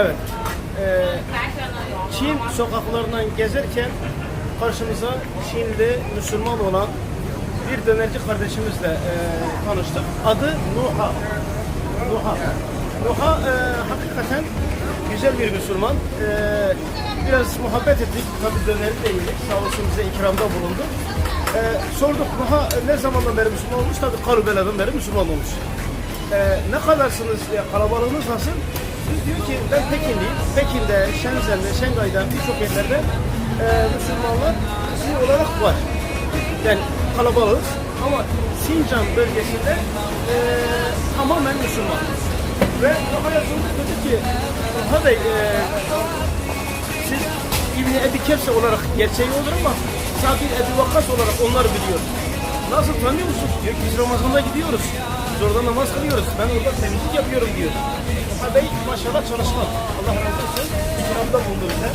Evet. Ee, Çin sokaklarından gezerken karşımıza Çinli Müslüman olan bir dönerci kardeşimizle e, tanıştık. Adı Nuha. Nuha. Nuha e, hakikaten güzel bir Müslüman. E, biraz muhabbet ettik. Tabii döneri de yedik. Sağ olsun bize ikramda bulundu. E, sorduk Nuha ne zamandan beri Müslüman olmuş? Tabii Karubela'dan beri Müslüman olmuş. E, ne kadarsınız? Ya, kalabalığınız nasıl? Diyor ki ben Pekinliyim. Pekin'de, Shenzhen'de, Şangay'da birçok yerlerde e, Müslümanlar kısmi olarak var. Yani kalabalığız ama Sincan bölgesinde e, tamamen Müslüman. Ve Nuha'ya sorduk dedi ki Nuha Bey e, siz İbni Ebi Kefse olarak gerçeği olur ama Sabir Ebi Vakkas olarak onlar biliyor. Nasıl tanıyor musunuz? Diyor ki biz Ramazan'da gidiyoruz. Biz orada namaz kılıyoruz. Ben orada temizlik yapıyorum diyor. Nuha Bey maşallah çalışmaz. Allah razı olsun. İkramda bulundu bize.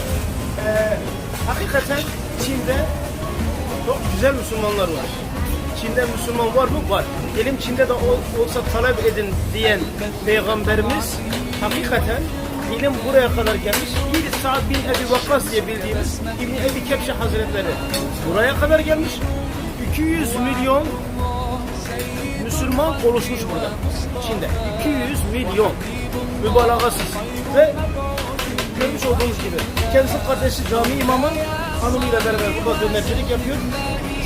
Ee, hakikaten Çin'de çok güzel Müslümanlar var. Çin'de Müslüman var mı? Var. Elim Çin'de de ol- olsa talep edin diyen Peygamberimiz hakikaten ilim buraya kadar gelmiş. Bir Sa'd bin Ebi Vakkas diye bildiğimiz İbni Ebi Kepşe Hazretleri buraya kadar gelmiş. 200 milyon Müslüman oluşmuş burada. Çin'de. 200 milyon. Mübalağasız. Ve görmüş olduğunuz gibi kendisi kardeşi cami imamı hanımıyla beraber burada dönercilik yapıyor.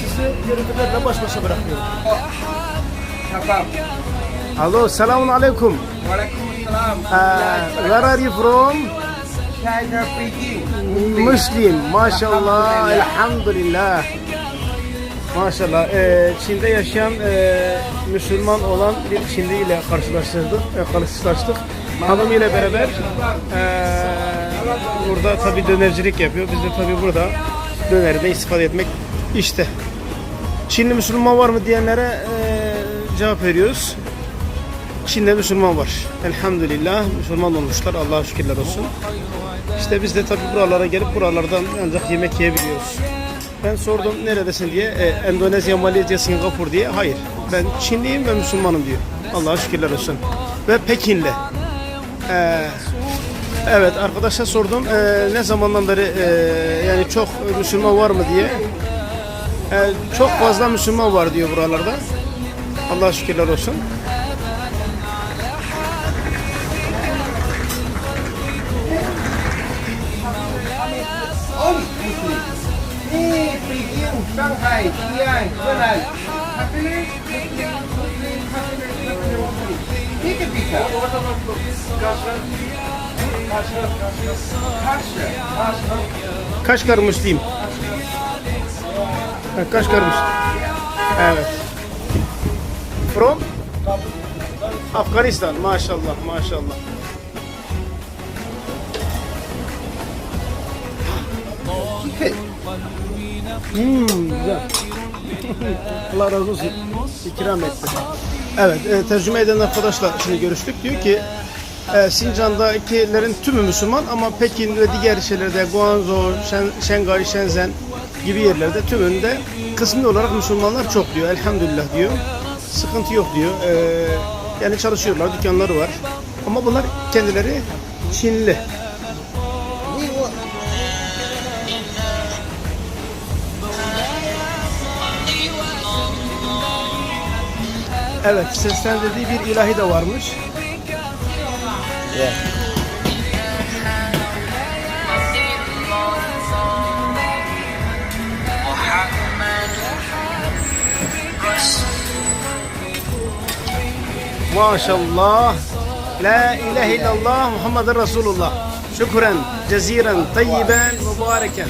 Sizi görüntülerle baş başa bırakıyorum. Sabah. Alo, selamun aleyküm. Waalaikumsalam. Uh, where are you from? China Beijing. Muslim. Maşallah, elhamdülillah. Maşallah. Ee, Çin'de yaşayan e, Müslüman olan bir Çinli ile karşılaştık. E, karşılaştık. Hanımıyla beraber e, burada tabi dönercilik yapıyor. Biz de tabi burada dönerden istifade etmek işte. Çinli Müslüman var mı diyenlere e, cevap veriyoruz. Çin'de Müslüman var. Elhamdülillah Müslüman olmuşlar. Allah'a şükürler olsun. İşte biz de tabii buralara gelip buralardan ancak yemek yiyebiliyoruz. Ben sordum neredesin diye. E, Endonezya, Malezya, Singapur diye. Hayır. Ben Çinliyim ve Müslümanım diyor. Allah'a şükürler olsun. Ve Pekinli. E, evet arkadaşa sordum. E, ne zamandan beri e, yani çok Müslüman var mı diye. E, çok fazla Müslüman var diyor buralarda. Allah'a şükürler olsun. Shanghai, Xi'an, Henan. Katolik, Muslim, Muslim, Katolik, Muslim, Muslim. Tiga tiga. Kaşır. Kaşgar Müslim. Kaşgar Müslim. Evet. From? Afganistan. Maşallah, maşallah. Hmm, güzel. Allah razı olsun. İkram etti. Evet, e, tercüme eden arkadaşla şimdi görüştük. Diyor ki e, Sincan'dakilerin tümü Müslüman ama Pekin ve diğer şeylerde Guangzhou, Şen, Şangay, Shenzhen gibi yerlerde tümünde kısmi olarak Müslümanlar çok diyor. Elhamdülillah diyor. Sıkıntı yok diyor. E, yani çalışıyorlar, dükkanları var. Ama bunlar kendileri Çinli. Evet, seslendirdiği bir ilahi de varmış. Maşallah. La ilahe illallah Muhammeden Resulullah. Şükren, ceziren, tayyiben, mübareken.